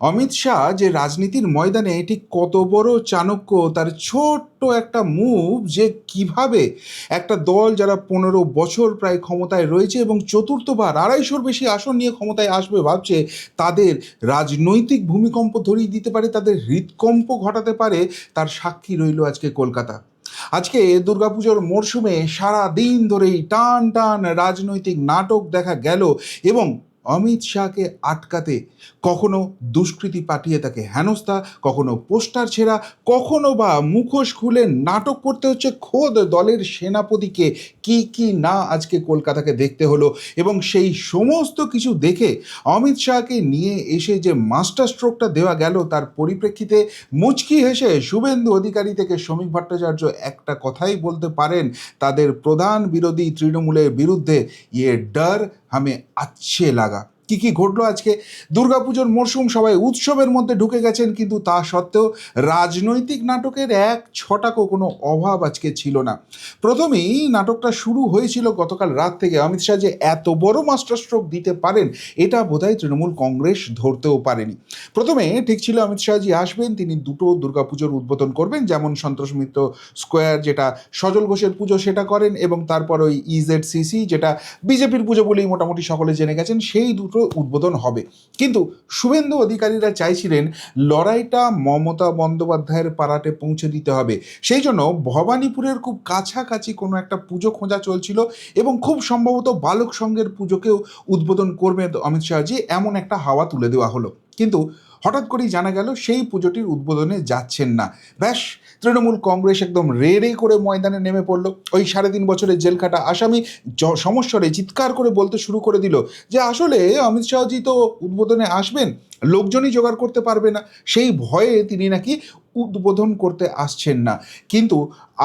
অমিত শাহ যে রাজনীতির ময়দানে ঠিক কত বড় চাণক্য তার ছোট্ট একটা মুভ যে কীভাবে একটা দল যারা পনেরো বছর প্রায় ক্ষমতায় রয়েছে এবং চতুর্থবার আড়াইশোর বেশি আসন নিয়ে ক্ষমতায় আসবে ভাবছে, তাদের রাজনৈতিক ভূমিকম্প ধরিয়ে দিতে পারে, তাদের হৃদকম্প ঘটাতে পারে, তার সাক্ষী রইল আজকে কলকাতা। আজকে দুর্গাপুজোর মরশুমে সারা দিন ধরেই টান টান রাজনৈতিক নাটক দেখা গেল এবং অমিত শাহকে আটকাতে কখনো দুষ্কৃতি পাঠিয়ে তাকে হেনস্থা, কখনো পোস্টার ছেঁড়া, কখনো বা মুখোশ খুলে নাটক করতে হচ্ছে খোদ দলের সেনাপতিকে। কি কি না আজকে কলকাতাকে দেখতে হলো এবং সেই সমস্ত কিছু দেখে অমিত শাহকে নিয়ে এসে যে মাস্টার স্ট্রোকটা দেওয়া গেল তার পরিপ্রেক্ষিতে মুচকি হেসে শুভেন্দু অধিকারী থেকে শ্রমিক ভট্টাচার্য একটা কথাই বলতে পারেন, তাদের প্রধান বিরোধী তৃণমূলের বিরুদ্ধে ইয়ে ডর, হামে আচ্ছে লাগা কি কি ঘটলো আজকে? দুর্গাপুজোর মরশুম সবাই উৎসবের মধ্যে ঢুকে গেছেন, কিন্তু তা সত্ত্বেও রাজনৈতিক নাটকের এক ছটাকও কোনো অভাব আজকে ছিল না। প্রথমেই নাটকটা শুরু হয়েছিল গতকাল রাত থেকে। অমিত শাহ যে এত বড় মাস্টার স্ট্রোক দিতে পারেন, এটা বোধহয় তৃণমূল কংগ্রেস ধরতেও পারেনি। প্রথমে ঠিক ছিল অমিত শাহজি আসবেন, তিনি দুটো দুর্গাপুজোর উদ্বোধন করবেন, যেমন সন্তোষ মিত্র স্কোয়ার যেটা সজল ঘোষের পুজো সেটা করেন, এবং তারপর ওই ইজেড সিসি যেটা বিজেপির পুজো বলেই মোটামুটি সকলে জেনে গেছেন, সেই দুটো উদ্বোধন হবে। কিন্তু শুভেন্দু অধিকারীরা চাইছিলেন লড়াইটা মমতা বন্দ্যোপাধ্যায়ের পাড়াতে পৌঁছে দিতে হবে। সেই জন্য ভবানীপুরের খুব কাছাকাছি কোনো একটা পুজো খোঁজা চলছিল এবং খুব সম্ভবত বালক সংঘের পুজোকেও উদ্বোধন করবে অমিত শাহজি এমন একটা হাওয়া তুলে দেওয়া হলো। কিন্তু হঠাৎ করেই জানা গেল সেই পুজোটির উদ্বোধনে যাচ্ছেন না। ব্যাস, তৃণমূল কংগ্রেস একদম রে রে করে ময়দানে নেমে পড়ল। ওই সাড়ে তিন বছরের জেল খাটা আসামি সমস্যারে চিৎকার করে বলতে শুরু করে দিল যে, আসলে অমিত শাহজি তো উদ্বোধনে আসবেন, লোকজনই জোগাড় করতে পারবে না। সেই ভয়ে তিনি নাকি উদ্বোধন করতে আসছেন না। কিন্তু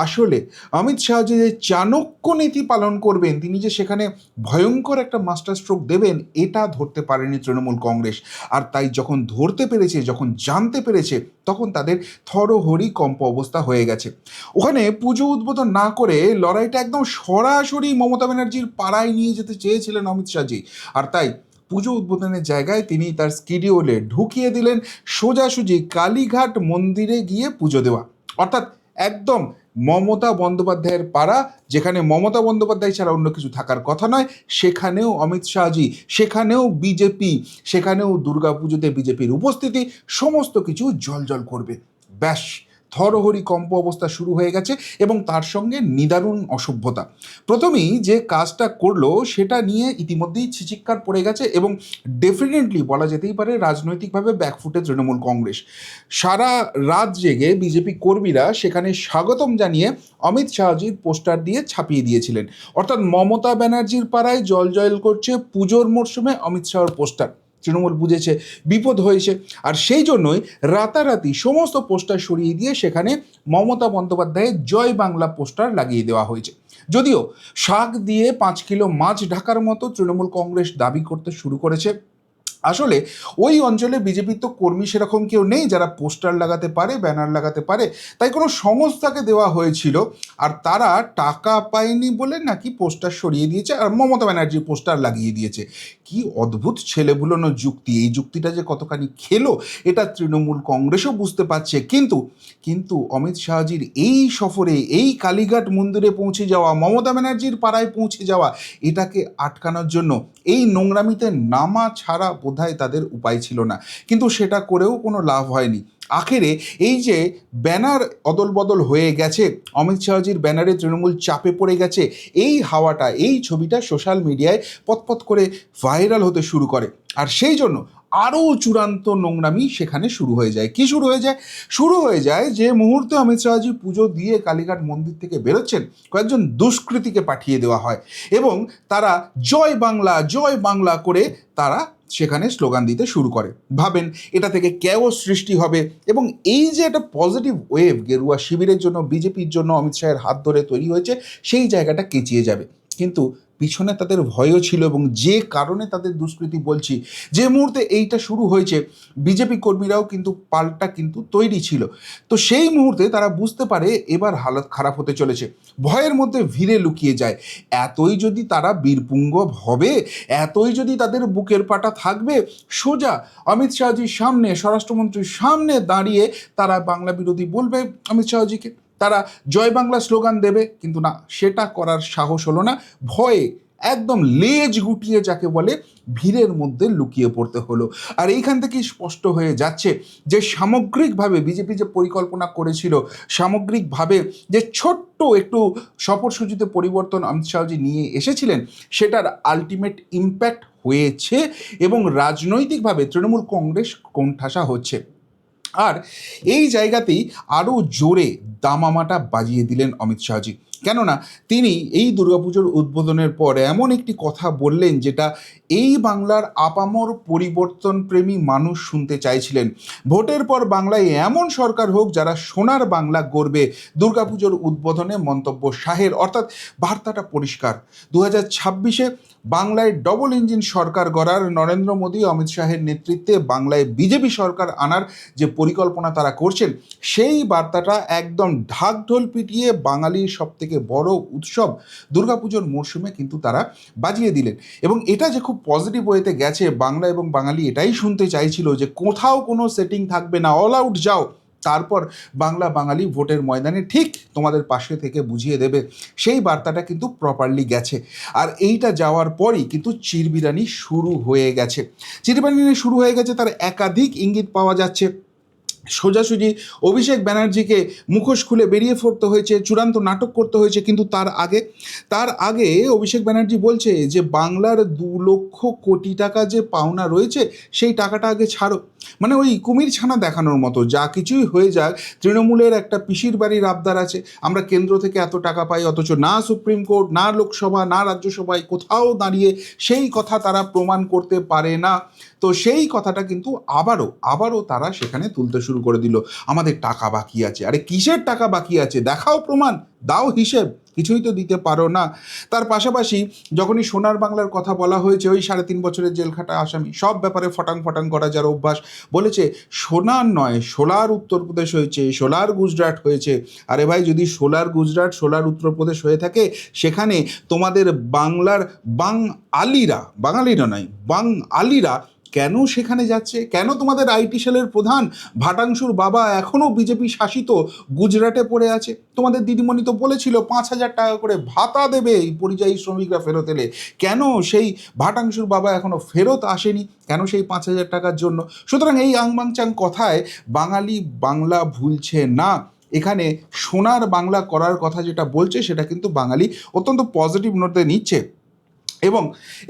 আসলে অমিত শাহ যে চাণক্য নীতি পালন করবেন, তিনি যে সেখানে ভয়ঙ্কর একটা মাস্টার স্ট্রোক দেবেন, এটা ধরতে পারেনি তৃণমূল কংগ্রেস। আর তাই যখন ধরতে পেরেছে, যখন জানতে পেরেছে, তখন তাদের থরহরি কম্প অবস্থা হয়ে গেছে। ওখানে পুজো উদ্বোধন না করে লড়াইটা একদম সরাসরি মমতা ব্যানার্জির পাড়ায় নিয়ে যেতে চেয়েছিলেন অমিত শাহজি। আর তাই পুজো উদ্বোধনের জায়গায় তিনি তার স্কিডিওলে ঢুকিয়ে দিলেন সোজাসুজি কালীঘাট মন্দিরে গিয়ে পুজো দেওয়া। অর্থাৎ একদম মমতা বন্দ্যোপাধ্যায়ের পাড়া, যেখানে মমতা বন্দ্যোপাধ্যায় ছাড়া অন্য কিছু থাকার কথা নয়, সেখানেও অমিত শাহজি, সেখানেও বিজেপি, সেখানেও দুর্গাপুজোতে বিজেপির উপস্থিতি, সমস্ত কিছু জলজল করবে। ব্যাস থরহরি কম্প অবস্থা শুরু হয়ে গেছে এবং তার সঙ্গে নিদারুণ অসভ্যতা। প্রথমেই যে কাজটা করল সেটা নিয়ে ইতিমধ্যেই ছিচিক্কার পড়ে গেছে এবং ডেফিনেটলি বলা যেতেই পারে রাজনৈতিকভাবে ব্যাকফুটে তৃণমূল কংগ্রেস। সারা রাত জেগে বিজেপি কর্মীরা সেখানে স্বাগতম জানিয়ে অমিত শাহজির পোস্টার দিয়ে ছাপিয়ে দিয়েছিলেন। অর্থাৎ মমতা ব্যানার্জির পাড়ায় জলজল করছে পুজোর মরশুমে অমিত শাহর পোস্টার। তৃণমূল বুঝেছে, বিপদ হয়েছে। আর সেই জন্যই রাতারাতি সমস্ত পোস্টার সরিয়ে দিয়ে সেখানে মমতা বন্দ্যোপাধ্যায়ের জয় বাংলা পোস্টার লাগিয়ে দেওয়া হয়েছে। যদিও শাক দিয়ে পাঁচ কিলো মাছ ঢাকার মতো তৃণমূল কংগ্রেস দাবি করতে শুরু করেছে। আসলে ওই অঞ্চলে বিজেপির তো কর্মী সেরকম কেউ নেই যারা পোস্টার লাগাতে পারে, ব্যানার লাগাতে পারে। তাই কোনো সংস্থাকে দেওয়া হয়েছিল আর তারা টাকা পায়নি বলে নাকি পোস্টার সরিয়ে দিয়েছে আর মমতা ব্যানার্জি পোস্টার লাগিয়ে দিয়েছে। কি অদ্ভুত ছেলে ছেলেভুলোনো যুক্তি? এই যুক্তিটা যে কতখানি খেলো, এটা তৃণমূল কংগ্রেসও বুঝতে পারছে। কিন্তু কিন্তু অমিত শাহজির এই সফরে, এই কালীঘাট মন্দিরে পৌঁছে যাওয়া, মমতা ব্যানার্জির পাড়ায় পৌঁছে যাওয়া, এটাকে আটকানোর জন্য এই নোংরামিতে নামা ছাড়া বোধহয় তাদের উপায় ছিল না। কিন্তু সেটা করেও কোনো লাভ হয়নি। আখেরে এই যে ব্যানার অদল বদল হয়ে গেছে, অমিত শাহজির ব্যানারে তৃণমূল চাপে পড়ে গেছে, এই হাওয়াটা, এই ছবিটা সোশ্যাল মিডিয়ায় পতপত করে ভাইরাল হতে শুরু করে। আর সেই জন্য আরও চূড়ান্ত নোংরামি সেখানে শুরু হয়ে যায়। কি শুরু হয়ে যায়? শুরু হয়ে যায় যে মুহূর্তে অমিত শাহজি পুজো দিয়ে কালীঘাট মন্দির থেকে বেরোচ্ছেন, কয়েকজন দুষ্কৃতীকে পাঠিয়ে দেওয়া হয় এবং তারা জয় বাংলা জয় বাংলা করে তারা সেখানে স্লোগান দিতে শুরু করে। ভাবেন এটা থেকে কেউ সৃষ্টি হবে এবং এই যে একটা পজিটিভ ওয়েভ গেরুয়া শিবিরের জন্য, বিজেপির জন্য অমিত শাহের হাত ধরে তৈরি হয়েছে, সেই জায়গাটা কেঁচিয়ে যাবে। কিন্তু পিছনে তাদের ভয়ও ছিল এবং যে কারণে তাদের দুষ্কৃতি বলছি, যে মুহূর্তে এইটা শুরু হয়েছে, বিজেপি কর্মীরাও কিন্তু পাল্টা কিন্তু তৈরি ছিল। তো সেই মুহূর্তে তারা বুঝতে পারে এবার হালত খারাপ হতে চলেছে। ভয়ের মধ্যে ভিড়ে লুকিয়ে যায়। এতই যদি তারা বীরপুঙ্গব হবে, এতই যদি তাদের বুকের পাটা থাকবে, সোজা অমিত শাহজির সামনে, স্বরাষ্ট্রমন্ত্রীর সামনে দাঁড়িয়ে তারা বাংলা বিরোধী বলবে অমিত শাহজিকে। তারা জয় বাংলা স্লোগান দেবে, কিন্তু না, সেটা করার সাহস হলো না। ভয়ে একদম লেজ গুটিয়ে যাকে বলে ভিড়ের মধ্যে লুকিয়ে পড়তে হলো। আর এইখান থেকেই স্পষ্ট হয়ে যাচ্ছে যে সামগ্রিকভাবে বিজেপি যে পরিকল্পনা করেছিল, সামগ্রিকভাবে যে ছোট্ট একটু সফরসূচিতে পরিবর্তন অমিত শাহজি নিয়ে এসেছিলেন, সেটার আলটিমেট ইম্প্যাক্ট হয়েছে এবং রাজনৈতিকভাবে তৃণমূল কংগ্রেস কোণঠাসা হচ্ছে। আর এই জায়গাতেই আরও জোরে দামামাটা বাজিয়ে দিলেন অমিত শাহজি। কেননা তিনি এই দুর্গাপুজোর উদ্বোধনের পর এমন একটি কথা বললেন যেটা এই বাংলার আপামর পরিবর্তন প্রেমী মানুষ শুনতে চাইছিলেন। ভোটের পর বাংলায় এমন সরকার হোক যারা সোনার বাংলা গড়বে দুর্গাপুজোর উদ্বোধনে মন্তব্য শাহের। অর্থাৎ বার্তাটা পরিষ্কার। দু হাজার ছাব্বিশে বাংলায় ডবল ইঞ্জিন সরকার গড়ার নরেন্দ্র মোদী, অমিত শাহের নেতৃত্বে বাংলায় বিজেপি সরকার আনার যে পরিকল্পনা তারা করছেন, সেই বার্তাটা একদম ঢাকঢোল পিটিয়ে বাঙালির সব থেকে বড় উৎসব দুর্গাপুজোর মরশুমে কিন্তু তারা বাজিয়ে দিলেন। এবং এটা যে খুব পজিটিভ ওয়েতে গেছে বাংলা এবং বাঙালি এটাই শুনতে চাইছিল যে কোথাও কোনো সেটিং থাকবে না অল আউট যাও। তারপর বাংলা বাঙালি ভোটের ময়দানে ঠিক তোমাদের পাশে থেকে বুঝিয়ে দেবে। সেই বার্তাটা কিন্তু প্রপারলি গেছে। আর এইটা যাওয়ার পরই কিন্তু চিরবিরানি শুরু হয়ে গেছে। চিরবিরানি শুরু হয়ে গেছে, তার একাধিক ইঙ্গিত পাওয়া যাচ্ছে। সোজাসুজি অভিষেক ব্যানার্জিকে মুখোশ খুলে বেরিয়ে পড়তে হয়েছে, চূড়ান্ত নাটক করতে হয়েছে কিন্তু তার আগে। তার আগে অভিষেক ব্যানার্জি বলছে যে, বাংলার দু লক্ষ কোটি টাকা যে পাওনা রয়েছে, সেই টাকাটা আগে ছাড়ো। মানে ওই কুমির ছানা দেখানোর মতো, যা কিছুই হয়ে যাক, তৃণমূলের একটা পিসির বাড়ির আবদার আছে। আমরা কেন্দ্র থেকে এত টাকা পাই, অথচ না সুপ্রিম কোর্ট, না লোকসভা, না রাজ্যসভায় কোথাও দাঁড়িয়ে সেই কথা তারা প্রমাণ করতে পারে না। তো সেই কথাটা কিন্তু আবারও আবারও তারা সেখানে তুলতে শুরু করে দিল। আমাদের টাকা বাকি আছে। আরে কিসের টাকা বাকি আছে? দেখাও প্রমাণ, দাও হিসেব, কিছুই তো দিতে পারো না। তার পাশাপাশি যখনই সোনার বাংলার কথা বলা হয়েছে, ওই সাড়ে তিন বছরের জেল খাটা আসামি, সব ব্যাপারে ফটাং ফটাং করা যার অভ্যাস, বলেছে, সোনার নয়, সোলার উত্তরপ্রদেশ হয়েছে, সোলার গুজরাট হয়েছে। আরে ভাই, যদি সোলার গুজরাট, সোলার উত্তরপ্রদেশ হয়ে থাকে, সেখানে তোমাদের বাংলার বাং আলিরা বাঙালিরা নয় বাং আলিরা কেন সেখানে যাচ্ছে? কেন তোমাদের আইটি সেলের প্রধান ভাটাংশুর বাবা এখনও বিজেপি শাসিত গুজরাটে পড়ে আছে? তোমাদের দিদিমণি তো বলেছিল, পাঁচ হাজার টাকা করে ভাতা দেবে এই পরিযায়ী শ্রমিকরা ফেরত এলে। কেন সেই ভাটাংশুর বাবা এখনও ফেরত আসেনি? কেন সেই পাঁচ হাজার টাকার জন্য? সুতরাং এই আংবাংচাং কথায় বাঙালি বাংলা ভুলছে না। এখানে সোনার বাংলা করার কথা যেটা বলছে, সেটা কিন্তু বাঙালি অত্যন্ত পজিটিভ নোটে নিচ্ছে। এবং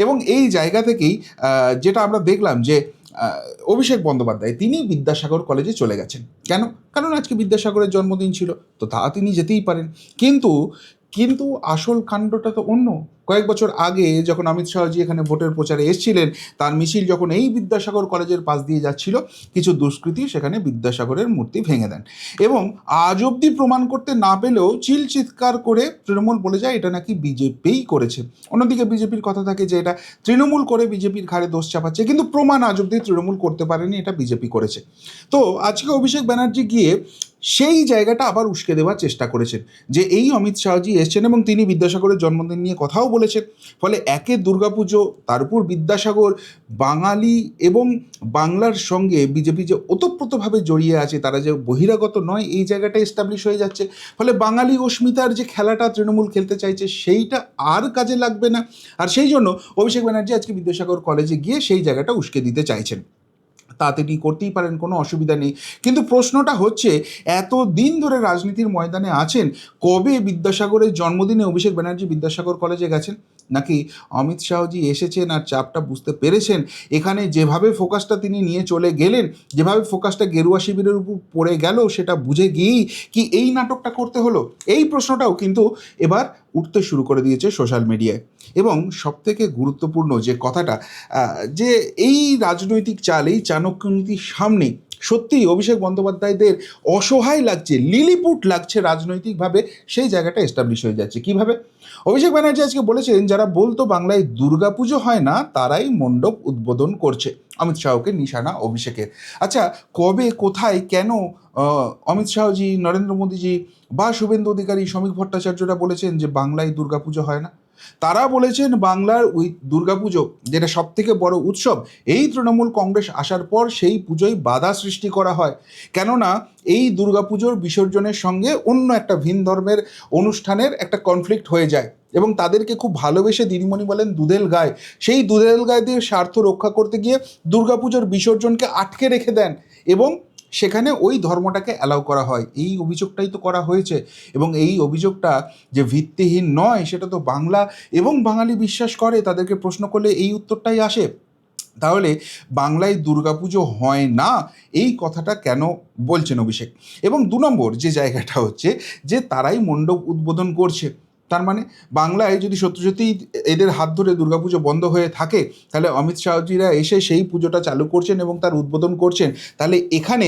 এবং এই জায়গা থেকেই যেটা আমরা দেখলাম যে অভিষেক বন্দ্যোপাধ্যায় তিনি বিদ্যাসাগর কলেজে চলে গেছেন। কেন? কারণ আজকে বিদ্যাসাগরের জন্মদিন ছিল, তো তা তিনি যেতেই পারেন। কিন্তু কিন্তু আসল কাণ্ডটা তো অন্য। কয়েক বছর আগে যখন অমিত শাহজি এখানে ভোটের প্রচারে এসেছিলেন, তার মিছিল যখন এই বিদ্যাসাগর কলেজের পাশ দিয়ে যাচ্ছিল, কিছু দুষ্কৃতী সেখানে বিদ্যাসাগরের মূর্তি ভেঙে দেন। এবং আজ অবধি প্রমাণ করতে না পেলেও চিল চিৎকার করে তৃণমূল বলে যায়, এটা নাকি বিজেপিই করেছে। অন্যদিকে বিজেপির কথা থাকে যে, এটা তৃণমূল করে বিজেপির ঘাড়ে দোষ চাপাচ্ছে, কিন্তু প্রমাণ আজ অবধি তৃণমূল করতে পারেনি, এটা বিজেপি করেছে। তো আজকে অভিষেক ব্যানার্জি গিয়ে সেই জায়গাটা আবার উস্কে দেওয়ার চেষ্টা করেছেন, যে এই অমিত শাহজি এসছেন এবং তিনি বিদ্যাসাগরের জন্মদিন নিয়ে কথাও বলেছেন ফলে একে দুর্গাপুজো, তার উপর বিদ্যাসাগর, বাঙালি এবং বাংলার সঙ্গে বিজেপি যে ওতপ্রোতভাবে জড়িয়ে আছে, তারা যে বহিরাগত নয়, এই জায়গাটা এস্টাবলিশ হয়ে যাচ্ছে। ফলে বাঙালি অস্মিতার যে খেলাটা তৃণমূল খেলতে চাইছে, সেইটা আর কাজে লাগবে না। আর সেই জন্য অভিষেক ব্যানার্জি আজকে বিদ্যাসাগর কলেজে গিয়ে সেই জায়গাটা উস্কে দিতে চাইছেন। তা তিনি করতেই পারেন, কোনো অসুবিধা নেই। কিন্তু প্রশ্নটা হচ্ছে এত দিন ধরে রাজনীতির ময়দানে আছেন, কবে বিদ্যাসাগরের জন্মদিনে অভিষেক ব্যানার্জি বিদ্যাসাগর কলেজে গেছেন? নাকি অমিত শাহজি এসেছেন আর চাপটা বুঝতে পেরেছেন? এখানে যেভাবে ফোকাসটা তিনি নিয়ে চলে গেলেন, যেভাবে ফোকাসটা গেরুয়া শিবিরের উপর পড়ে গেল, সেটা বুঝে গিয়েই কি এই নাটকটা করতে হলো? এই প্রশ্নটাও কিন্তু এবার উঠতে শুরু করে দিয়েছে সোশ্যাল মিডিয়ায় এবং সবথেকে গুরুত্বপূর্ণ যে কথাটা যে এই রাজনৈতিক চাল, এই চাণক্য নীতির সামনে সত্যিই অভিষেক বন্দ্যোপাধ্যায়দের অসহায় লাগছে, লিলিপুট লাগছে রাজনৈতিকভাবে, সেই জায়গাটা এস্টাবলিশ হয়ে যাচ্ছে। কীভাবে? অভিষেক ব্যানার্জি আজকে বলেছেন, যারা বলতো বাংলায় দুর্গাপুজো হয় না, তারাই মণ্ডপ উদ্বোধন করছে। অমিত শাহকে, নিশানা অভিষেকের। আচ্ছা কবে, কোথায়, কেন অমিত শাহজি, নরেন্দ্র মোদীজি বা শুভেন্দু অধিকারী শ্রমিক ভট্টাচার্যরা বলেছেন যে বাংলায় দুর্গাপুজো হয় না? তারা বলেছেন বাংলার ওই দুর্গাপুজো, যেটা সব থেকে বড় উৎসব, এই তৃণমূল কংগ্রেস আসার পর সেই পুজোয় বাধা সৃষ্টি করা হয়। কেননা, এই দুর্গাপুজোর বিসর্জনের সঙ্গে অন্য একটা ভিন ধর্মের অনুষ্ঠানের একটা কনফ্লিক্ট হয়ে যায় এবং তাদেরকে খুব ভালোবেসে দিদিমণি বলেন দুধেল গায়। সেই দুধেল গায়ে দিয়ে স্বার্থ রক্ষা করতে গিয়ে দুর্গাপুজোর বিসর্জনকে আটকে রেখে দেন এবং সেখানে ওই ধর্মটাকে অ্যালাউ করা হয়। এই অভিযোগটাই তো করা হয়েছে এবং এই অভিযোগটা যে ভিত্তিহীন নয়, সেটা তো বাংলা এবং বাঙালি বিশ্বাস করে, তাদেরকে প্রশ্ন করলে এই উত্তরটাই আসে। তাহলে বাংলায় দুর্গাপুজো হয় না, এই কথাটা কেন বলছেন অভিষেক? এবং দু নম্বর যে জায়গাটা হচ্ছে যে তারাই মণ্ডপ উদ্বোধন করছে। তার মানে বাংলায় যদি সত্যি সত্যিই এদের হাত ধরে দুর্গাপুজো বন্ধ হয়ে থাকে, তাহলে অমিত শাহজিরা এসে সেই পুজোটা চালু করছেন এবং তার উদ্বোধন করছেন। তাহলে এখানে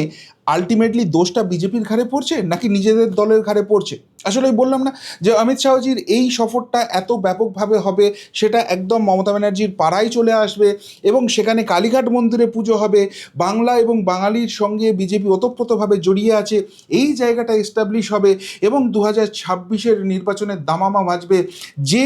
আলটিমেটলি দোষটা বিজেপির ঘাড়ে পড়ছে নাকি নিজেদের দলের ঘাড়ে পড়ছে? আসলে বললাম না যে অমিত শাহজির এই সফরটা এত ব্যাপকভাবে হবে, সেটা একদম মমতা ব্যানার্জির পাড়ায় চলে আসবে এবং সেখানে কালীঘাট মন্দিরে পুজো হবে, বাংলা এবং বাঙালির সঙ্গে বিজেপি ওতপ্রোতভাবে জড়িয়ে আছে, এই জায়গাটা এস্টাবলিশ হবে এবং দু হাজার ছাব্বিশের নির্বাচনের দামামা বাজবে। যে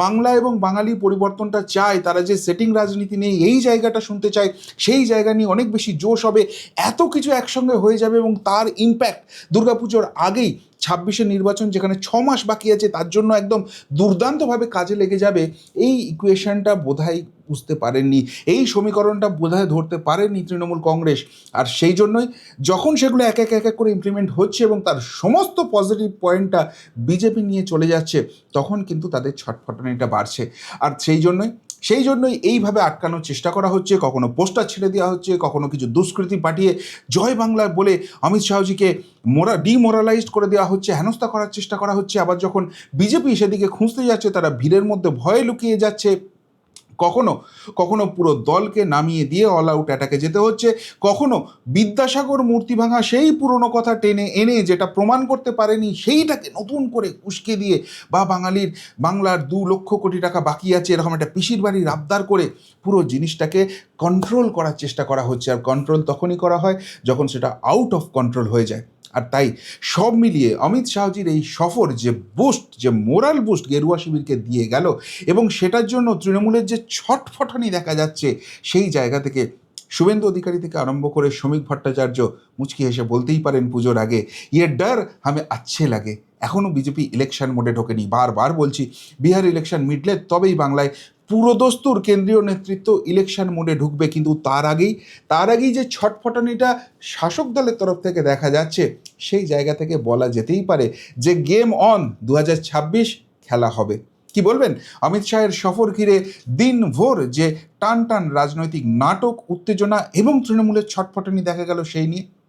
বাংলা এবং বাঙালি পরিবর্তনটা চায়, তারা যে সেটিং রাজনীতি নেই এই জায়গাটা শুনতে চায়, সেই জায়গা নিয়ে অনেক বেশি জোশ হবে। এত কিছু একসঙ্গে হয়ে যাবে এবং তার ইম্প্যাক্ট দুর্গাপুজোর আগেই ছাব্বিশে নির্বাচন যেখানে ছ মাস বাকি আছে, তার জন্য একদম দুর্দান্তভাবে কাজে লেগে যাবে, এই ইকুয়েশনটা বোধহয় বুঝতে পারেননি। এই সমীকরণটা বোধহয় ধরতে পারেননি তৃণমূল কংগ্রেস। আর সেই জন্যই যখন সেগুলো এক এক এক এক করে ইমপ্লিমেন্ট হচ্ছে এবং তার সমস্ত পজিটিভ পয়েন্টটা বিজেপি নিয়ে চলে যাচ্ছে, তখন কিন্তু তাদের ছটফটানিটা বাড়ছে। আর সেই জন্যই সেই জন্যই এইভাবে আটকানোর চেষ্টা করা হচ্ছে, কখনো পোস্টার ছেড়ে দেওয়া হচ্ছে, কখনো কিছু দুষ্কৃতি পাঠিয়ে জয় বাংলা বলে অমিত শাহজিকে মোরা, ডিমোরালাইজড করে দেওয়া হচ্ছে, হেনস্থা করার চেষ্টা করা হচ্ছে। আবার যখন বিজেপি সেদিকে খুঁজতে যাচ্ছে, তারা ভিড়ের মধ্যে ভয়ে লুকিয়ে যাচ্ছে। কখনো কখনো পুরো দলকে নামিয়ে দিয়ে অল আউট অ্যাটাকে যেতে হচ্ছে, কখনো বিদ্যাসাগর মূর্তি ভাঙা সেই পুরনো কথা টেনে এনে যেটা প্রমাণ করতে পারেনি সেইটাকে নতুন করে উস্কে দিয়ে বা বাঙালির, বাংলার দু লক্ষ কোটি টাকা বাকি আছে, এরকম একটা পিসির বাড়ির আবদার করে পুরো জিনিসটাকে কন্ট্রোল করার চেষ্টা করা হচ্ছে। আর কন্ট্রোল তখনই করা হয় যখন সেটা আউট অফ কন্ট্রোল হয়ে যায়। আর তাই সব মিলিয়ে অমিত শাহজির এই সফর যে বুস্ট যে মোরাল বুস্ট গেরুয়া শিবিরকে দিয়ে গেল এবং সেটার জন্য তৃণমূলের যে ছটফটানি দেখা যাচ্ছে সেই জায়গা থেকে শুভেন্দু অধিকারী থেকে আরম্ভ করে শ্রমিক ভট্টাচার্য মুচকি হেসে বলতেই পারেন পুজোর আগে ইয়ে ডর, হামে আচ্ছে লাগে। এখনও বিজেপি ইলেকশন মোডে ঢোকেনি। বারবার বলছি, বিহার ইলেকশন মিটলে তবেই বাংলায় পুরোদস্তুর কেন্দ্রীয় নেতৃত্ব ইলেকশন মোডে ঢুকবে। কিন্তু তার আগেই তার আগেই যে ছটফটানিটা শাসক দলের তরফ থেকে দেখা যাচ্ছে, সেই জায়গা থেকে বলা যেতেই পারে যে গেম অন দু হাজার ছাব্বিশ খেলা হবে। কি বলবেন? অমিত শাহের সফর ঘিরে দিনভর যে টান টান রাজনৈতিক নাটক, উত্তেজনা এবং তৃণমূলের ছটফটানি দেখা গেল সেই নিয়ে।